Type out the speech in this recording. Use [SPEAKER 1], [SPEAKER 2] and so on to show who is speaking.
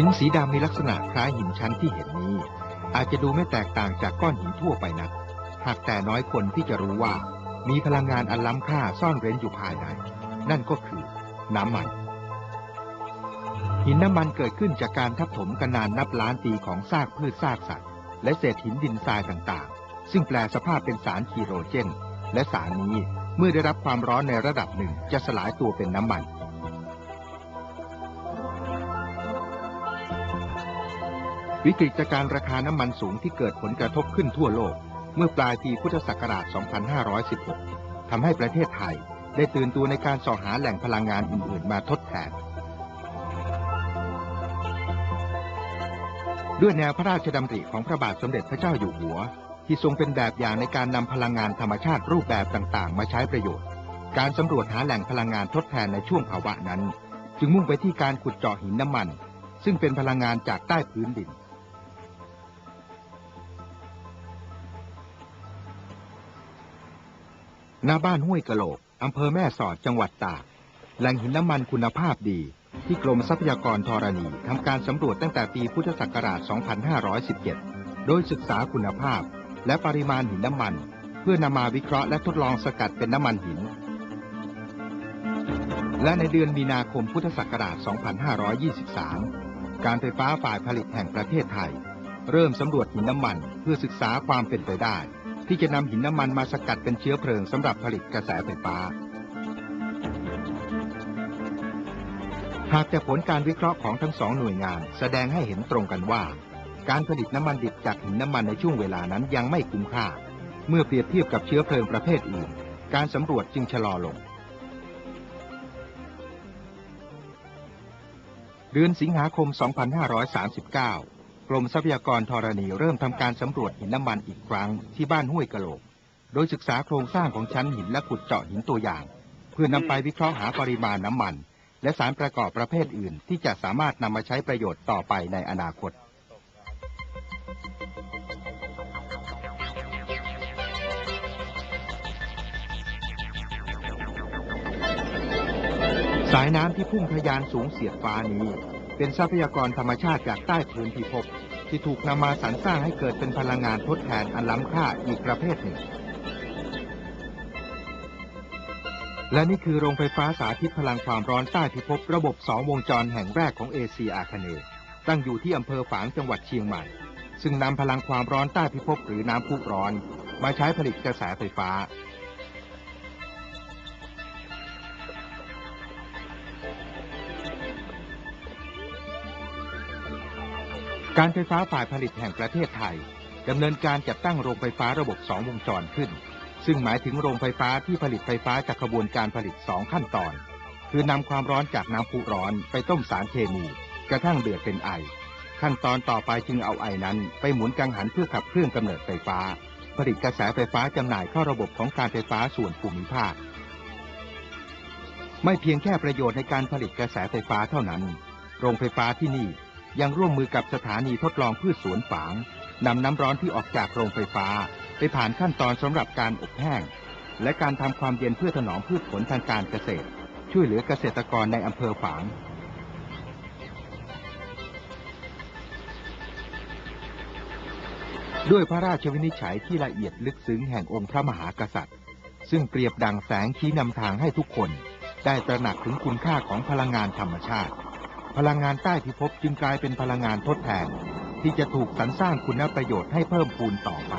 [SPEAKER 1] หินสีดำมีลักษณะคล้ายหินชั้นที่เห็นนี้ อาจจะดูไม่แตกต่างจากก้อนหินทั่วไปนัก หากแต่น้อยคนที่จะรู้ว่า มีพลังงานอันล้ำค่าซ่อนเร้นอยู่ภายใน นั่นก็คือน้ำมัน หินน้ำมันเกิดขึ้นจากการทับถมกันนานนับล้านปีของซากพืชซากสัตว์ และเศษหินดินทรายต่างๆ ซึ่งแปลสภาพเป็นสารคีโรเจน และสารนี้เมื่อได้รับความร้อนในระดับหนึ่งจะสลายตัวเป็นน้ำมัน วิกฤตการราคาน้ำมันสูงที่เกิดผลกระทบขึ้นทั่วโลก เมื่อปลายปีพุทธศักราช 2516 ทำให้ประเทศไทยได้ตื่นตัวในการสอหาแหล่งพลังงานอื่น ๆ มาทดแทน ด้วยแนวพระราชดำริของพระบาทสมเด็จพระเจ้าอยู่หัว ที่ทรงเป็นแบบอย่างในการนำพลังงานธรรมชาติรูปแบบต่างๆ มาใช้ประโยชน์ การสำรวจหาแหล่งพลังงานทดแทนในช่วงภาวะนั้น จึงมุ่งไปที่การขุดเจาะหินน้ำมัน ซึ่งเป็นพลังงานจากใต้พื้นดิน หน้าบ้านห้วยกะโหลก อำเภอแม่สอดจังหวัดตาก แหล่งหินน้ำมันคุณภาพดี ที่กรมทรัพยากรธรณีทำการสำรวจตั้งแต่ปีพุทธศักราช 2517 โดยศึกษาคุณภาพ และปริมาณหินน้ำมัน เพื่อนำมาวิเคราะห์และทดลองสกัดเป็นน้ำมันหิน และในเดือนมีนาคมพุทธศักราช 2523 การไฟฟ้าฝ่ายผลิตแห่งประเทศไทย เริ่มสำรวจหินน้ำมันเพื่อศึกษาความเป็นไปได้ ที่จะนำหินน้ำมันมาสกัดเป็นเชื้อเพลิงสำหรับผลิตกระแสไฟฟ้า หากแต่ผลการวิเคราะห์ของทั้งสองหน่วยงาน แสดงให้เห็นตรงกันว่า การผลิตน้ำมันดิบจากหินน้ำมันในช่วงเวลานั้นยังไม่คุ้มค่า เมื่อเปรียบเทียบกับเชื้อเพลิงประเภทอื่น การสำรวจจึงชะลอลง เดือนสิงหาคม 2539 กรมทรัพยากรธรณีเริ่มทำการสำรวจหินน้ำมันอีกครั้งที่บ้านห้วยกะโหลก โดยศึกษาโครงสร้างของชั้นหินและขุดเจาะหินตัวอย่าง เพื่อนำไปวิเคราะห์หาปริมาณน้ำมัน และสารประกอบประเภทอื่น ที่จะสามารถนำมาใช้ประโยชน์ต่อไปในอนาคตสายน้ำที่พุ่งทะยานสูงเสียดฟ้านี้ เป็นทรัพยากรธรรมชาติจากใต้พื้นพิภพที่ถูกนำมาสรรสร้างให้เกิดเป็นพลังงานทดแทนอันล้ำค่าอีกประเภทหนึ่ง และนี่คือโรงไฟฟ้าสาธิตพลังความร้อนใต้พิภพระบบสองวงจรแห่งแรกของเอเชียอาคเนย์ตั้งอยู่ที่อำเภอฝางจังหวัดเชียงใหม่ ซึ่งนำพลังความร้อนใต้พิภพหรือน้ำพุร้อน มาใช้ผลิตกระแสไฟฟ้า การไฟฟ้าฝ่ายผลิตแห่งประเทศไทยดำเนินการจัดตั้งโรงไฟฟ้าระบบสองวงจรขึ้น ซึ่งหมายถึงโรงไฟฟ้าที่ผลิตไฟฟ้าจากกระบวนการผลิตสองขั้นตอน คือนำความร้อนจากน้ำพุร้อนไปต้มสารเคมี กระทั่งเดือดเป็นไอ ขั้นตอนต่อไปจึงเอาไอนั้น ไปหมุนกังหันเพื่อขับเครื่องกำเนิดไฟฟ้า ผลิตกระแสไฟฟ้าจำหน่ายเข้าระบบของการไฟฟ้าส่วนภูมิภาค ไม่เพียงแค่ประโยชน์ในการผลิตกระแสไฟฟ้าเท่านั้น โรงไฟฟ้าที่นี่ ยังร่วมมือกับสถานีทดลองพืชสวนฝางนำน้ำร้อนที่ออกจากโรงไฟฟ้า ไปผ่านขั้นตอนสำหรับการอบแห้ง และการทำความเย็นเพื่อถนอมพืชผลทางการเกษตร ช่วยเหลือเกษตรกรในอำเภอฝางด้วยพระราชวินิจฉัยที่ละเอียดลึกซึ้งแห่งองค์พระมหากษัตริย์ ซึ่งเปรียบดังแสงชี้นำทางให้ทุกคน ได้ตระหนักถึงคุณค่าของพลังงานธรรมชาติ พลังงานใต้พิภพจึงกลายเป็นพลังงานทดแทน ที่จะถูกสรรสร้างคุณประโยชน์ให้เพิ่มพูนต่อไป